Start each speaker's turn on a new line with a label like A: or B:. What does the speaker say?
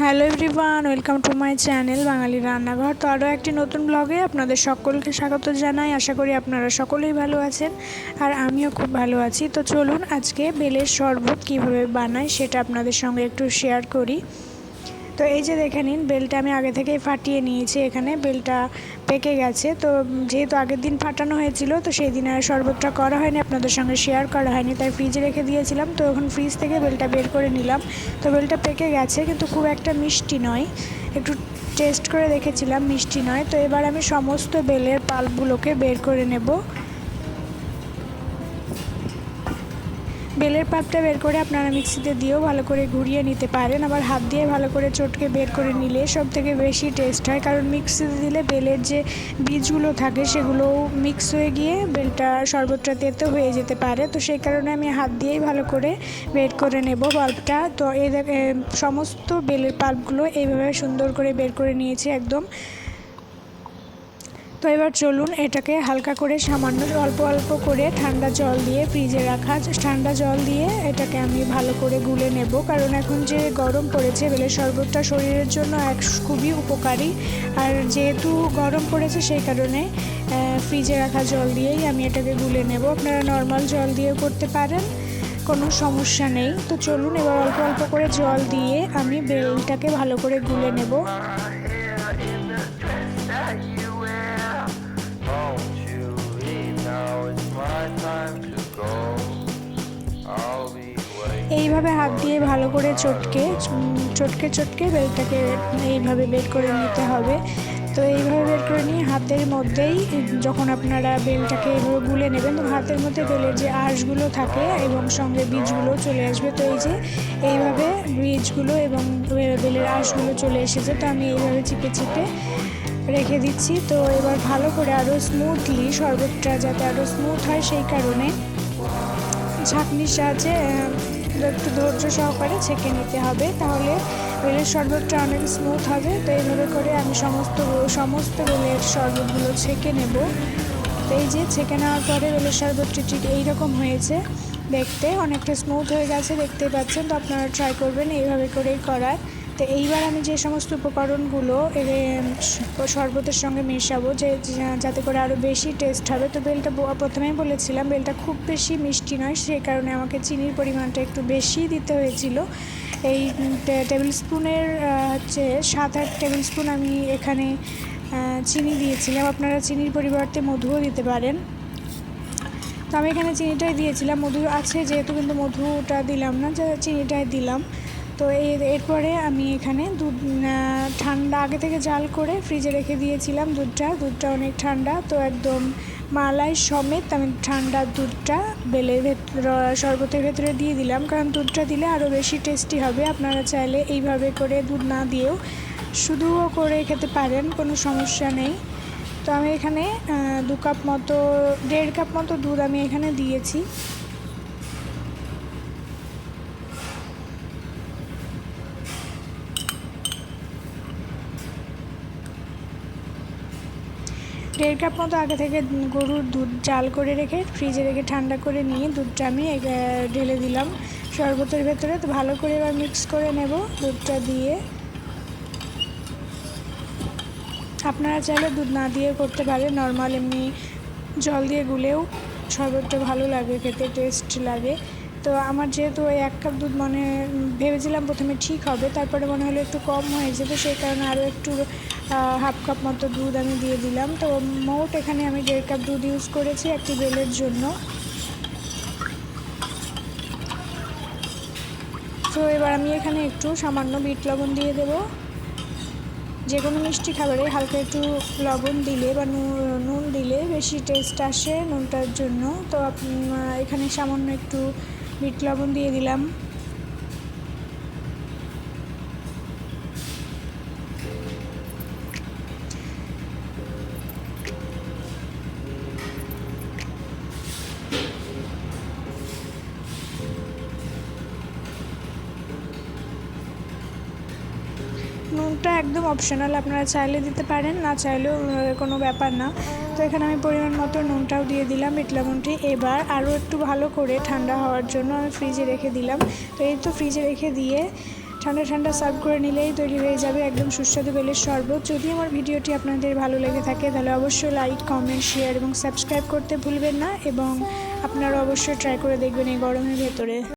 A: Hello everyone, welcome to my channel Bangali Rannaghar. তো আরও একটি নতুন ব্লগে আপনাদের সকলকে স্বাগত জানাই। আশা করি আপনারা সকলেই ভালো আছেন আর আমিও খুব ভালো আছি। তো চলুন আজকে বেলের শরবত কীভাবে বানাই সেটা আপনাদের সঙ্গে একটু শেয়ার করি। তো এই যে দেখে নিন, বেলটা আমি আগে থেকেই ফাটিয়ে নিয়েছি এখানে, বেলটা পেকে গেছে। তো যেহেতু আগের দিন ফাটানো হয়েছিল, তো সেই দিন আর শরবতটা করা হয়নি, আপনাদের সঙ্গে শেয়ার করা হয়নি, তাই ফ্রিজে রেখে দিয়েছিলাম। তো এখন ফ্রিজ থেকে বেলটা বের করে নিলাম। তো বেলটা পেকে গেছে, কিন্তু খুব একটা মিষ্টি নয়। একটু টেস্ট করে দেখেছিলাম, মিষ্টি নয়। তো এবার আমি সমস্ত বেলের পাল্পগুলোকে বের করে নেব। বেলের পাপটা বের করে আপনারা মিক্সিতে দিয়েও ভালো করে ঘুরিয়ে নিতে পারেন। আবার হাত দিয়ে ভালো করে চটকে বের করে নিলে সব থেকে বেশি টেস্ট হয়। কারণ মিক্সিতে দিলে বেলের যে বীজগুলো থাকে সেগুলো মিক্স হয়ে গিয়ে বেলটা শরবতটা তেতো হয়ে যেতে পারে। তো সেই কারণে আমি হাত দিয়েই ভালো করে বের করে নেব পাল্পটা তো এই সমস্ত বেলের পাল্পগুলো এইভাবে সুন্দর করে বের করে নিয়েছি একদম। তো এবার চলুন এটাকে হালকা করে সামান্য অল্প অল্প করে ঠান্ডা জল দিয়ে ফ্রিজে রাখা। ঠান্ডা জল দিয়ে এটাকে আমি ভালো করে গুলে নেব। কারণ এখন যে গরম পড়েছে বেলের শরবতটা শরীরের জন্য এক খুবই উপকারী। আর যেহেতু গরম পড়েছে, সেই কারণে ফ্রিজে রাখা জল দিয়েই আমি এটাকে গুলে নেব। আপনারা নর্মাল জল দিয়েও করতে পারেন, কোনো সমস্যা নেই। তো চলুন এবার অল্প অল্প করে জল দিয়ে আমি বেলটাকে ভালো করে গুলে নেব। এইভাবে হাত দিয়ে ভালো করে চটকে চটকে চটকে বেলটাকে এইভাবে বের করে নিতে হবে। তো এইভাবে বের করে নিয়ে হাতের মধ্যেই যখন আপনারা বেলটাকে এইভাবে গুলে নেবেন, তো হাতের মধ্যে বেলের যে আঁশগুলো থাকে এবং সঙ্গে বীজগুলো চলে আসবে। তো এই যে এইভাবে বীজগুলো এবং বেলের আঁশগুলো চলে এসেছে, তো আমি এইভাবে চিপে চিপে রেখে দিচ্ছি। তো এবার ভালো করে আরও স্মুথলি শরবতটা যাতে আরও স্মুথ হয় সেই কারণে, ছাঁকনির সাহায্যে একটু ধৈর্য সহকারে ছেঁকে নিতে হবে, তাহলে রেলের শরবতটা অনেক স্মুথ হবে। তো এইভাবে করে আমি সমস্ত সমস্ত রেলের শরবতগুলো ছেঁকে নেব। তো এই যে ছেঁকে নেওয়ার পরে রেলের শরবতটি ঠিক এইরকম হয়েছে। দেখতে অনেকটা স্মুথ হয়ে গেছে দেখতে পাচ্ছেন। তো আপনারা ট্রাই করবেন এইভাবে করেই করার। তো এইবার আমি যে সমস্ত উপকরণগুলো শরবতের সঙ্গে মেশাবো, যে যাতে করে আরও বেশি টেস্ট হবে, তো বেলটা প্রথমেই বলেছিলাম বেলটা খুব বেশি মিষ্টি নয় সেই কারণে আমাকে চিনির পরিমাণটা একটু বেশি দিতে হয়েছিল। এই টেবিল স্পুনের হচ্ছে সাত আট টেবিল স্পুন আমি এখানে চিনি দিয়েছিলাম। আপনারা চিনির পরিবর্তে মধুও দিতে পারেন। তো আমি এখানে চিনিটাই দিয়েছিলাম। মধু আছে, যেহেতু কিন্তু মধুটা দিলাম না চিনিটাই দিলাম। তো এরপরে আমি এখানে দুধ ঠান্ডা আগে থেকে জাল করে ফ্রিজে রেখে দিয়েছিলাম দুধটা। দুধটা অনেক ঠান্ডা, তো একদম মালাই সমেত আমি ঠান্ডা দুধটা ভেতর শরবতের ভেতরে দিয়ে দিলাম। কারণ দুধটা দিলে আরও বেশি টেস্টি হবে। আপনারা চাইলে এইভাবে করে দুধ না দিয়েও শুধুও করে খেতে পারেন, কোনো সমস্যা নেই। তো আমি এখানে দু কাপ মতো, দেড় কাপ মতো দুধ আমি এখানে দিয়েছি। দেড় কাপ মতো আগে থেকে গরুর দুধ জাল করে রেখে ফ্রিজে রেখে ঠান্ডা করে নিয়ে দুধটা আমি ঢেলে দিলাম। শরবতের ভেতরে তো ভালো করে এবার মিক্স করে নেব দুধটা দিয়ে। আপনারা চাইলে দুধ না দিয়ে করতে পারেন নর্মাল এমনি জল দিয়ে গুলেও শরবতটা ভালো লাগে, খেতে টেস্ট লাগে। তো আমার যেহেতু ওই এক কাপ দুধ মনে, ভেবেছিলাম প্রথমে ঠিক হবে, তারপরে মনে হলো একটু কম হয়ে যাবে, সেই কারণে আরও একটু হাফ কাপ মতো দুধ আমি দিয়ে দিলাম। তো মোট এখানে আমি দেড় কাপ দুধ ইউজ করেছি একটি বেলের জন্য। তো এবার আমি এখানে একটু সামান্য বিট লবণ দিয়ে দেব। যে কোনো মিষ্টি খাবারে হালকা একটু লবণ দিলে বা নুন দিলে বেশি টেস্ট আসে নুনটার জন্য। তো এখানে সামান্য একটু বিট লবণ দিয়ে দিলাম। নুনটা একদম অপশনাল আপনারা চাইলে দিতে পারেন, না চাইলেও কোনো ব্যাপার না। তো এখানে আমি পরিমাণ মতো নুনটাও দিয়ে দিলাম বিট লবণটি এবার আরও একটু ভালো করে ঠান্ডা হওয়ার জন্য আমি ফ্রিজে রেখে দিলাম। তো এই তো ফ্রিজে রেখে দিয়ে ঠান্ডা ঠান্ডা সার্ভ করে নিলেই তৈরি হয়ে যাবে একদম সুস্বাদু বেলের শরবত। যদি আমার ভিডিওটি আপনাদের ভালো লেগে থাকে, তাহলে অবশ্যই লাইক কমেন্ট শেয়ার এবং সাবস্ক্রাইব করতে ভুলবেন না এবং আপনারা অবশ্যই ট্রাই করে দেখবেন এই গরমের ভেতরে।